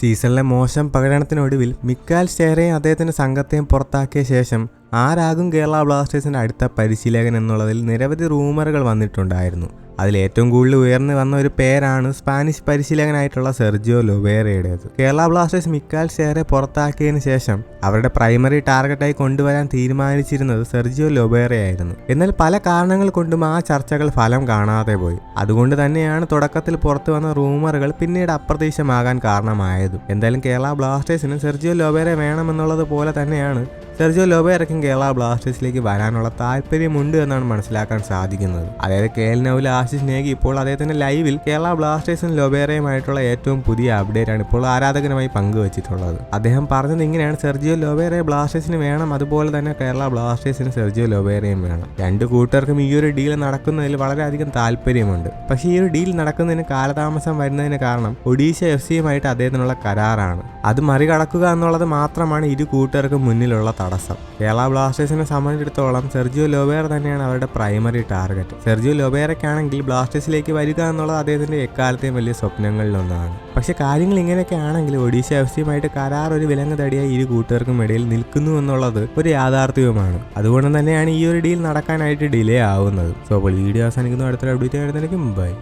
സീസണിലെ മോശം പ്രകടനത്തിനൊടുവിൽ മിക്കാൽ സ്റ്റേറയും അദ്ദേഹത്തിന്റെ സംഘത്തെയും പുറത്താക്കിയ ശേഷം ആരാകും കേരള ബ്ലാസ്റ്റേഴ്സിന്റെ അടുത്ത പരിശീലകൻ എന്നുള്ളതിൽ നിരവധി റൂമറുകൾ വന്നിട്ടുണ്ടായിരുന്നു. അതിൽ ഏറ്റവും കൂടുതൽ ഉയർന്നു വന്ന ഒരു പേരാണ് സ്പാനിഷ് പരിശീലകനായിട്ടുള്ള സെർജിയോ ലൊബേറയുടേത്. കേരള ബ്ലാസ്റ്റേഴ്സ് മിക്കാൽ ഷെയറെ പുറത്താക്കിയതിനു ശേഷം അവരുടെ പ്രൈമറി ടാർഗറ്റായി കൊണ്ടുവരാൻ തീരുമാനിച്ചിരുന്നത് സെർജിയോ ലൊബേറയായിരുന്നു. എന്നാൽ പല കാരണങ്ങൾ കൊണ്ടും ആ ചർച്ചകൾ ഫലം കാണാതെ പോയി. അതുകൊണ്ട് തന്നെയാണ് തുടക്കത്തിൽ പുറത്തു വന്ന റൂമറുകൾ പിന്നീട് അപ്രതീക്ഷമാകാൻ കാരണമായത്. എന്തായാലും കേരള ബ്ലാസ്റ്റേഴ്സിന് സെർജിയോ ലൊബേറെ വേണമെന്നുള്ളത് പോലെ തന്നെയാണ് സെർജിയോ ലൊബേറയ്ക്കും കേരള ബ്ലാസ്റ്റേഴ്സിലേക്ക് വരാനുള്ള താല്പര്യമുണ്ട് എന്നാണ് മനസ്സിലാക്കാൻ സാധിക്കുന്നത്. അതായത് കെ എൽ നൗല ആശിഷ് നേഗി ഇപ്പോൾ അദ്ദേഹത്തിന്റെ ലൈവിൽ കേരള ബ്ലാസ്റ്റേഴ്സും ലൊബേറയുമായിട്ടുള്ള ഏറ്റവും പുതിയ അപ്ഡേറ്റ് ആണ് ഇപ്പോൾ ആരാധകനുമായി പങ്കുവച്ചിട്ടുള്ളത്. അദ്ദേഹം പറഞ്ഞത് ഇങ്ങനെയാണ് സെർജിയോ ലൊബേറെ ബ്ലാസ്റ്റേഴ്സിന് വേണം അതുപോലെ തന്നെ കേരള ബ്ലാസ്റ്റേഴ്സിന് സെർജിയോ ലൊബേറയും വേണം. രണ്ട് കൂട്ടർക്കും ഈ ഒരു ഡീൽ നടക്കുന്നതിൽ വളരെയധികം താല്പര്യമുണ്ട്. പക്ഷേ ഈ ഒരു ഡീൽ നടക്കുന്നതിന് കാലതാമസം വരുന്നതിന് കാരണം ഒഡീഷ എഫ് സിയുമായിട്ട് അദ്ദേഹത്തിനുള്ള കരാറാണ്. അത് മറികടക്കുക എന്നുള്ളത് മാത്രമാണ് ഇരു കൂട്ടർക്കും മുന്നിലുള്ള തടസ്സം. കേരള ബ്ലാസ്റ്റേഴ്സിനെ സംബന്ധിച്ചിടത്തോളം സെർജിയോ ലോബേർ തന്നെയാണ് അവരുടെ പ്രൈമറി ടാർഗറ്റ്. സെർജിയോ ലോബേറൊക്കെയാണെങ്കിൽ ബ്ലാസ്റ്റേഴ്സിലേക്ക് വരിക എന്നുള്ളത് അദ്ദേഹത്തിന്റെ എക്കാലത്തെയും വലിയ സ്വപ്നങ്ങളിലൊന്നാണ്. പക്ഷെ കാര്യങ്ങൾ ഇങ്ങനെയൊക്കെ ആണെങ്കിൽ ഒഡീഷ എഫ് സിയുമായിട്ട് കരാർ ഒരു വിലങ്ങ് തടിയായി ഇരു കൂട്ടുകാർക്കും ഇടയിൽ നിൽക്കുന്നു എന്നുള്ളത് ഒരു യാഥാർത്ഥ്യവുമാണ്. അതുകൊണ്ട് തന്നെയാണ് ഈ ഒരു ഡീൽ നടക്കാനായിട്ട് ഡിലേ ആവുന്നത്. സോ അപ്പോൾ വീഡിയോ അവസാനിക്കുന്നു. അടുത്തൊരു അപ്ഡേറ്റ് ആയിരുന്നെങ്കിൽ ബൈ.